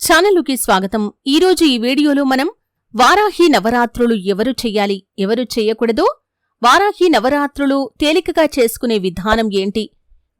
ఛానలుకి స్వాగతం. ఈరోజు ఈ వీడియోలో మనం వారాహి నవరాత్రులు ఎవరు చెయ్యాలి ఎవరు చెయ్యకూడదో వారాహి నవరాత్రులు తేలికగా చేసుకునే విధానం ఏంటి?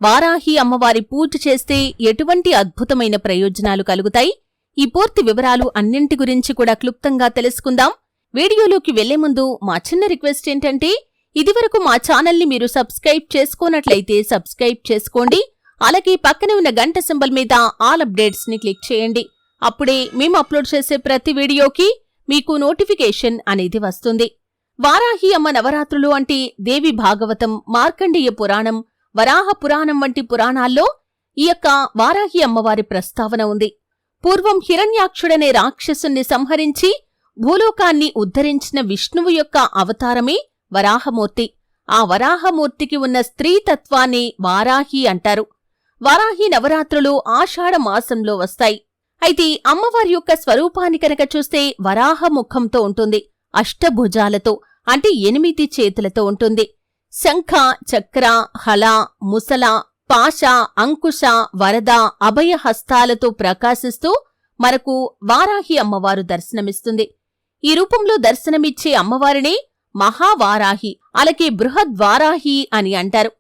వారాహి అమ్మవారి పూజ చేస్తే ఎటువంటి అద్భుతమైన ప్రయోజనాలు కలుగుతాయి? ఈ పూర్తి వివరాలు అన్నింటి గురించి కూడా క్లుప్తంగా తెలుసుకుందాం. వీడియోలోకి వెళ్ళే ముందు మా చిన్న రిక్వెస్ట్ ఏంటంటే ఇదివరకు మా ఛానల్ని మీరు సబ్స్క్రైబ్ చేసుకోనట్లయితే సబ్స్క్రైబ్ చేసుకోండి. అలాగే పక్కనే ఉన్న గంట సింబల్ మీద ఆల్ అప్డేట్స్ని క్లిక్ చేయండి. అప్పుడే మేము అప్లోడ్ చేసే ప్రతి వీడియోకి మీకు నోటిఫికేషన్ అనేది వస్తుంది. వారాహి అమ్మ నవరాత్రులు అంటే దేవి భాగవతం మార్కండేయ పురాణం వరాహ పురాణం వంటి పురాణాల్లో ఈ యొక్క వారాహి అమ్మవారి ప్రస్తావన ఉంది. పూర్వం హిరణ్యాక్షుడనే రాక్షసుని సంహరించి భూలోకాన్ని ఉద్ధరించిన విష్ణువు యొక్క అవతారమే వరాహమూర్తి. ఆ వరాహమూర్తికి ఉన్న స్త్రీతత్వాన్ని వారాహి అంటారు. వారాహి నవరాత్రులు ఆషాఢ మాసంలో వస్తాయి. అయితే అమ్మవారి యొక్క స్వరూపాన్ని కనుక చూస్తే వరాహ ముఖంతో ఉంటుంది అష్టభుజాలతో అంటే ఎనిమిది చేతులతో ఉంటుంది. శంఖ చక్ర హల ముసల పాశ అంకుశ వరద అభయ హస్తాలతో ప్రకాశిస్తూ మనకు వారాహి అమ్మవారు దర్శనమిస్తుంది. ఈ రూపంలో దర్శనమిచ్చే అమ్మవారినే మహావారాహి అలాగే బృహద్వారాహి అని అంటారు.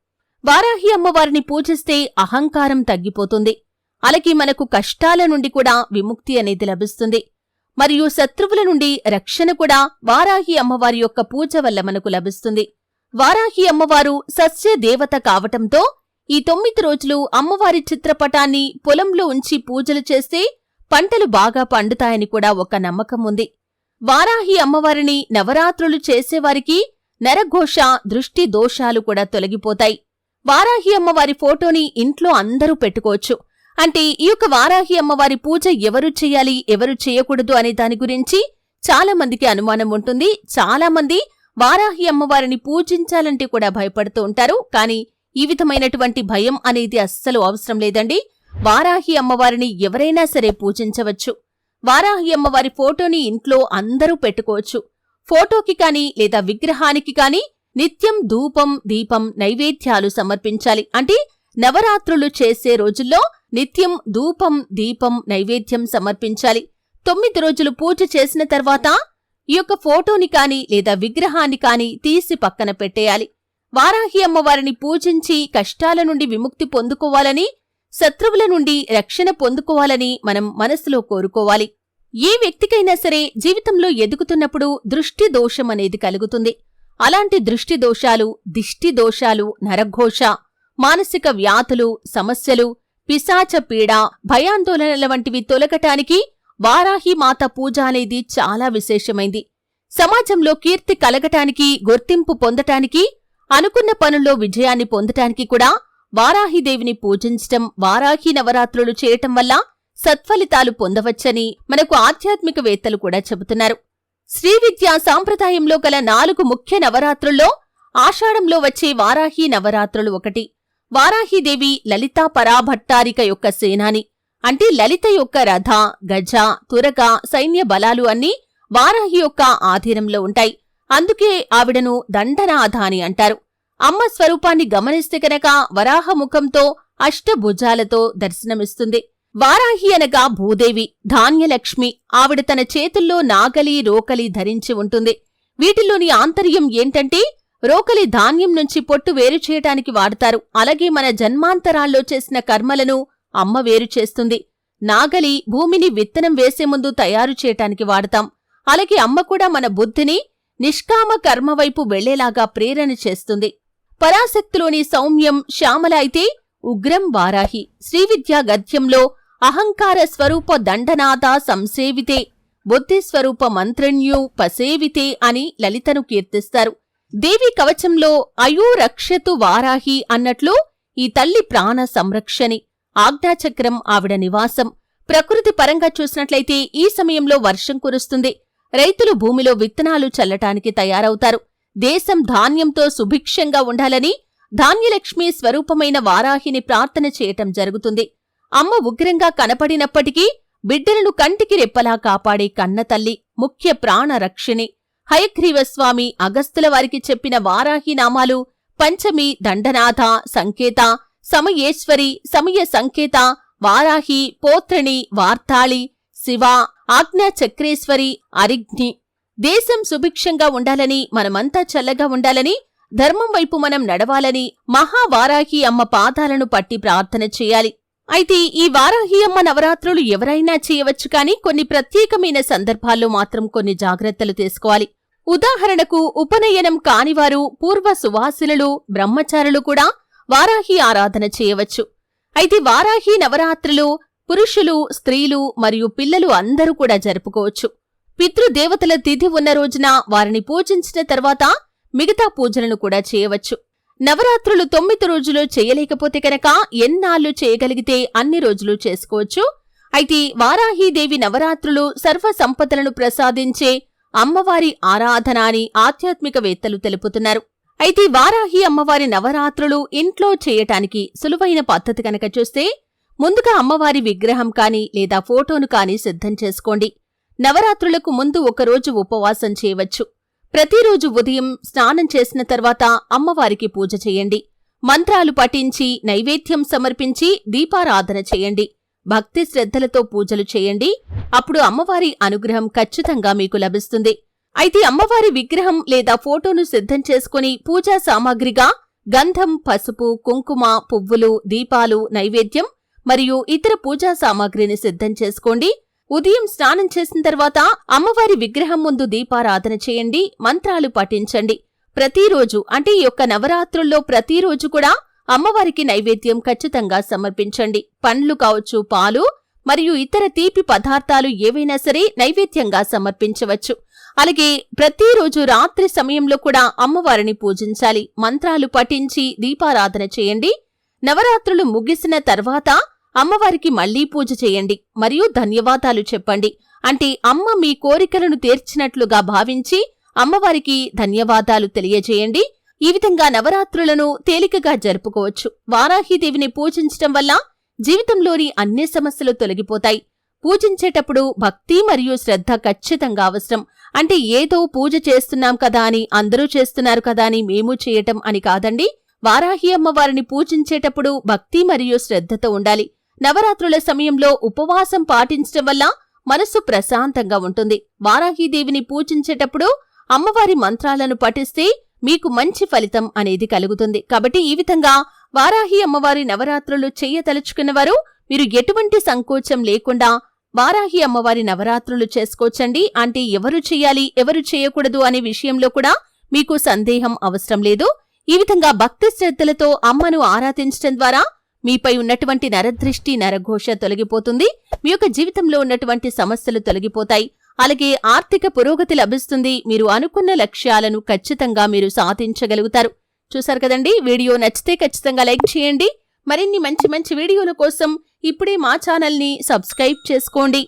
వారాహి అమ్మవారిని పూజిస్తే అహంకారం తగ్గిపోతుంది. అలాగే మనకు కష్టాల నుండి కూడా విముక్తి అనేది లభిస్తుంది. మరియు శత్రువుల నుండి రక్షణ కూడా వారాహి అమ్మవారి యొక్క పూజ వల్ల మనకు లభిస్తుంది. వారాహి అమ్మవారు సస్య దేవత కావటంతో ఈ తొమ్మిది రోజులు అమ్మవారి చిత్రపటాన్ని పొలంలో ఉంచి పూజలు చేస్తే పంటలు బాగా పండుతాయని కూడా ఒక నమ్మకం ఉంది. వారాహి అమ్మవారిని నవరాత్రులు చేసేవారికి నరఘోష దృష్టి దోషాలు కూడా తొలగిపోతాయి. వారాహి అమ్మవారి ఫోటోని ఇంట్లో అందరూ పెట్టుకోవచ్చు. అంటే ఈ యొక్క వారాహి అమ్మవారి పూజ ఎవరు చేయాలి ఎవరు చేయకూడదు అనే దాని గురించి చాలా మందికి అనుమానం ఉంటుంది. చాలా మంది వారాహి అమ్మవారిని పూజించాలంటే కూడా భయపడుతూ ఉంటారు. కానీ ఈ విధమైనటువంటి భయం అనేది అస్సలు అవసరం లేదండి. వారాహి అమ్మవారిని ఎవరైనా సరే పూజించవచ్చు. వారాహి అమ్మవారి ఫోటోని ఇంట్లో అందరూ పెట్టుకోవచ్చు. ఫోటోకి కానీ లేదా విగ్రహానికి కానీ నిత్యం ధూపం దీపం నైవేద్యాలు సమర్పించాలి. అంటే నవరాత్రులు చేసే రోజుల్లో నిత్యం ధూపం దీపం నైవేద్యం సమర్పించాలి. తొమ్మిది రోజులు పూజ చేసిన తర్వాత ఈ యొక్క ఫోటోని కాని లేదా విగ్రహాన్ని కాని తీసి పక్కన పెట్టేయాలి. వారాహి అమ్మవారిని పూజించి కష్టాల నుండి విముక్తి పొందుకోవాలని శత్రువుల నుండి రక్షణ పొందుకోవాలని మనం మనసులో కోరుకోవాలి. ఏ వ్యక్తికైనా సరే జీవితంలో ఎదుగుతున్నప్పుడు దృష్టి దోషం అనేది కలుగుతుంది. అలాంటి దృష్టి దోషాలు దిష్టి దోషాలు నరఘోష మానసిక వ్యాధులు సమస్యలు పిశాచ పీడ భయాందోళనల వంటివి తొలగటానికి వారాహి మాత పూజ అనేది చాలా విశేషమైంది. సమాజంలో కీర్తి కలగటానికి గుర్తింపు పొందటానికి అనుకున్న పనుల్లో విజయాన్ని పొందటానికి కూడా వారాహిదేవిని పూజించటం వారాహి నవరాత్రులు చేయటం వల్ల సత్ఫలితాలు పొందవచ్చని మనకు ఆధ్యాత్మికవేత్తలు కూడా చెబుతున్నారు. శ్రీ విద్యా సాంప్రదాయంలో గల నాలుగు ముఖ్య నవరాత్రుల్లో ఆషాఢంలో వచ్చే వారాహి నవరాత్రులు ఒకటి. వారాహిదేవి లలితా పరాభట్టారిక యొక్క సేనాని. అంటే లలిత యొక్క రథ గజ తురగ సైన్య బలాలు అన్నీ వారాహి యొక్క ఆధీనంలో ఉంటాయి. అందుకే ఆవిడను దండనాథ అని అంటారు. అమ్మ స్వరూపాన్ని గమనిస్తే కనుక వరాహముఖంతో అష్టభుజాలతో దర్శనమిస్తుంది. వారాహి అనగా భూదేవి ధాన్యలక్ష్మి. ఆవిడ తన చేతుల్లో నాగలి రోకలి ధరించి ఉంటుంది. వీటిలోని ఆంతర్యం ఏంటంటే రోకలి ధాన్యం నుంచి పొట్టు వేరు చేయటానికి వాడతారు. అలాగే మన జన్మాంతరాల్లో చేసిన కర్మలను అమ్మ వేరు చేస్తుంది. నాగలి భూమిని విత్తనం వేసే ముందు తయారు చేయటానికి వాడతాం. అలాగే అమ్మ కూడా మన బుద్ధిని నిష్కామ కర్మ వైపు వెళ్ళేలాగా ప్రేరణ చేస్తుంది. పరాశక్తిలోని సౌమ్యం శ్యామల అయితే ఉగ్రం వారాహి. శ్రీవిద్యా గద్యంలో అహంకార స్వరూప దండనాథ సంసేవితే బుద్ధిస్వరూప మంత్రణ్యు పసేవితే అని లలితను కీర్తిస్తారు. దేవి కవచంలో అయూ రక్షతు వారాహి అన్నట్లు ఈ తల్లి ప్రాణ సంరక్షణి. ఆజ్ఞాచక్రం ఆవిడ నివాసం. ప్రకృతి పరంగా చూసినట్లయితే ఈ సమయంలో వర్షం కురుస్తుంది. రైతులు భూమిలో విత్తనాలు చల్లటానికి తయారవుతారు. దేశం ధాన్యంతో సుభిక్షంగా ఉండాలని ధాన్యలక్ష్మి స్వరూపమైన వారాహిని ప్రార్థన చేయటం జరుగుతుంది. అమ్మ ఉగ్రంగా కనపడినప్పటికీ బిడ్డలను కంటికి రెప్పలా కాపాడే కన్నతల్లి ముఖ్య ప్రాణరక్షిణి. హయగ్రీవస్వామి అగస్తుల వారికి చెప్పిన వారాహి నామాలు పంచమి దండనాథ సంకేత సమయేశ్వరి సమయ సంకేత వారాహి పోత్రణి వార్తాళి శివ ఆజ్ఞా చక్రేశ్వరి అరిగ్ని దేశం సుభిక్షంగా ఉండాలని మనమంతా చల్లగా ఉండాలని ధర్మం వైపు మనం నడవాలని మహావారాహి అమ్మ పాదాలను పట్టి ప్రార్థన చేయాలి. అయితే ఈ వారాహి అమ్మ నవరాత్రులు ఎవరైనా చేయవచ్చు కానీ కొన్ని ప్రత్యేకమైన సందర్భాల్లో మాత్రం కొన్ని జాగ్రత్తలు తీసుకోవాలి. ఉదాహరణకు ఉపనయనం కానివారు పూర్వ సువాసినులు బ్రహ్మచారులు కూడా వారాహి ఆరాధన చేయవచ్చు. అయితే వారాహి నవరాత్రులు పురుషులు స్త్రీలు మరియు పిల్లలు అందరూ కూడా జరుపుకోవచ్చు. పితృదేవతల తిథి ఉన్న రోజున వారిని పూజించిన తర్వాత మిగతా పూజలను కూడా చేయవచ్చు. నవరాత్రులు తొమ్మిది రోజులు చేయలేకపోతే కనుక ఎన్నాళ్ళు చేయగలిగితే అన్ని రోజులు చేసుకోవచ్చు. అయితే వారాహీదేవి నవరాత్రులు సర్వ సంపదలను ప్రసాదించే అమ్మవారి ఆరాధన అని ఆధ్యాత్మికవేత్తలు తెలుపుతున్నారు. అయితే వారాహి అమ్మవారి నవరాత్రులు ఇంట్లో చేయటానికి సులువైన పద్ధతి కనుక చూస్తే ముందుగా అమ్మవారి విగ్రహం కానీ లేదా ఫోటోను కానీ సిద్ధం చేసుకోండి. నవరాత్రులకు ముందు ఒకరోజు ఉపవాసం చేయవచ్చు. ప్రతిరోజు ఉదయం స్నానం చేసిన తర్వాత అమ్మవారికి పూజ చేయండి. మంత్రాలు పఠించి నైవేద్యం సమర్పించి దీపారాధన చేయండి. భక్తి శ్రద్ధలతో పూజలు చేయండి. అప్పుడు అమ్మవారి అనుగ్రహం ఖచ్చితంగా మీకు లభిస్తుంది. అయితే అమ్మవారి విగ్రహం లేదా ఫోటోను సిద్ధం చేసుకుని పూజా సామాగ్రిగా గంధం పసుపు కుంకుమ పువ్వులు దీపాలు నైవేద్యం మరియు ఇతర పూజా సామాగ్రిని సిద్ధం చేసుకోండి. ఉదయం స్నానం చేసిన తర్వాత అమ్మవారి విగ్రహం ముందు దీపారాధన చేయండి. మంత్రాలు పఠించండి. ప్రతిరోజు అంటే ఈ యొక్క నవరాత్రుల్లో ప్రతిరోజు కూడా అమ్మవారికి నైవేద్యం ఖచ్చితంగా సమర్పించండి. పండ్లు కావచ్చు పాలు మరియు ఇతర తీపి పదార్థాలు ఏవైనా సరే నైవేద్యంగా సమర్పించవచ్చు. అలాగే ప్రతిరోజు రాత్రి సమయంలో కూడా అమ్మవారిని పూజించాలి. మంత్రాలు పఠించి దీపారాధన చేయండి. నవరాత్రులు ముగిసిన తర్వాత అమ్మవారికి మళ్ళీ పూజ చేయండి. మరియు ధన్యవాదాలు చెప్పండి. అంటే అమ్మ మీ కోరికలను తీర్చినట్లుగా భావించి అమ్మవారికి ధన్యవాదాలు తెలియజేయండి. ఈ విధంగా నవరాత్రులను తేలికగా జరుపుకోవచ్చు. వారాహీదేవిని పూజించటం వల్ల జీవితంలోని అన్ని సమస్యలు తొలగిపోతాయి. పూజించేటప్పుడు భక్తి మరియు శ్రద్ధ ఖచ్చితంగా అవసరం. అంటే ఏదో పూజ చేస్తున్నాం కదా అని అందరూ చేస్తున్నారు కదా అని మేము చేయటం అని కాదండి. వారాహి అమ్మవారిని పూజించేటప్పుడు భక్తి మరియు శ్రద్ధతో ఉండాలి. నవరాత్రుల సమయంలో ఉపవాసం పాటించటం వల్ల మనస్సు ప్రశాంతంగా ఉంటుంది. వారాహీదేవిని పూజించేటప్పుడు అమ్మవారి మంత్రాలను పఠిస్తే మీకు మంచి ఫలితం అనేది కలుగుతుంది. కాబట్టి ఈ విధంగా వారాహి అమ్మవారి నవరాత్రులు చెయ్యతలుచుకున్నవారు మీరు ఎటువంటి సంకోచం లేకుండా వారాహి అమ్మవారి నవరాత్రులు చేసుకోవచ్చండి. అంటే ఎవరు చెయ్యాలి ఎవరు చేయకూడదు అనే విషయంలో కూడా మీకు సందేహం అవసరం లేదు. ఈ విధంగా భక్తి శ్రద్ధలతో అమ్మను ఆరాధించడం ద్వారా మీపై ఉన్నటువంటి నరదృష్టి నరఘోష తొలగిపోతుంది. మీ యొక్క జీవితంలో ఉన్నటువంటి సమస్యలు తొలగిపోతాయి. అలాగే ఆర్థిక పురోగతి లభిస్తుంది. మీరు అనుకున్న లక్ష్యాలను ఖచ్చితంగా మీరు సాధించగలుగుతారు. చూసారు కదండి? వీడియో నచ్చితే ఖచ్చితంగా లైక్ చేయండి. మరిన్ని మంచి మంచి వీడియోల కోసం ఇప్పుడే మా ఛానల్ని సబ్స్క్రైబ్ చేసుకోండి.